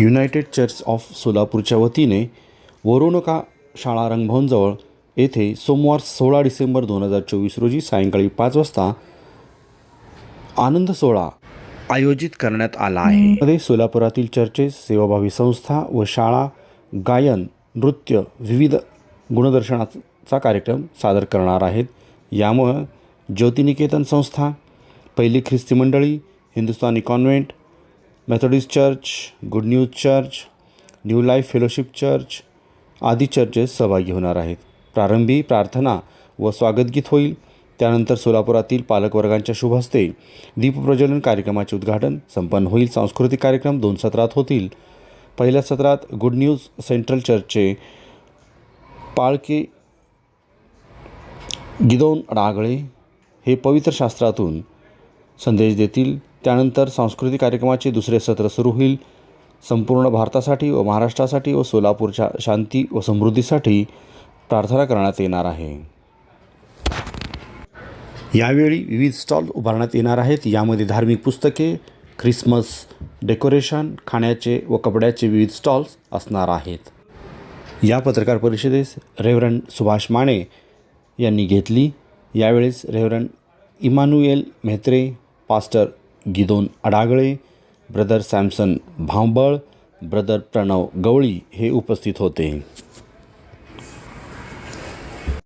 United church of सोलापूरच्या वतीने वरोनका शाळा रंगभवनजवळ येथे सोमवार सोळा डिसेंबर दोन हजार चोवीस रोजी सायंकाळी पाच वाजता आनंद सोहळा आयोजित करण्यात आला आहे. मध्ये सोलापुरातील चर्चेस सेवाभावी संस्था व शाळा गायन नृत्य विविध गुणदर्शनाचा कार्यक्रम सादर करणार आहेत. यामुळं ज्योतिनिकेतन संस्था पहिली ख्रिस्ती मंडळी Hindustani convent Methodist church good news church new life fellowship church आदी चर्चेस सहभागी होणार आहेत. प्रारंभी प्रार्थना व स्वागतगीत होईल. त्यानंतर सोलापुरातील पालकवर्गांच्या शुभ हस्ते दीपप्रज्वलन कार्यक्रमाचे उद्घाटन संपन्न होईल. सांस्कृतिक कार्यक्रम दोन सत्रात होतील. पहिल्या सत्रात गुड न्यूज सेंट्रल चर्चचे पाळके गिदोन डागळे हे पवित्र शास्त्रातून संदेश देतील. त्यानंतर सांस्कृतिक कार्यक्रमाचे दुसरे सत्र सुरू होईल. संपूर्ण भारतासाठी व महाराष्ट्रासाठी व सोलापूरच्या शांती व समृद्धीसाठी प्रार्थना करण्यात येणार आहे. यावेळी विविध स्टॉल उभारण्यात येणार आहेत. यामध्ये धार्मिक पुस्तके ख्रिसमस डेकोरेशन खाण्याचे व कपड्याचे विविध स्टॉल्स असणार आहेत. या पत्रकार परिषदेस रेव्हरन सुभाष माने यांनी घेतली. यावेळेस reverend Emmanuel Mehtre pastor Gideon Adagale brother Samson Bhambal brother Pranav Gawali हे उपस्थित होते.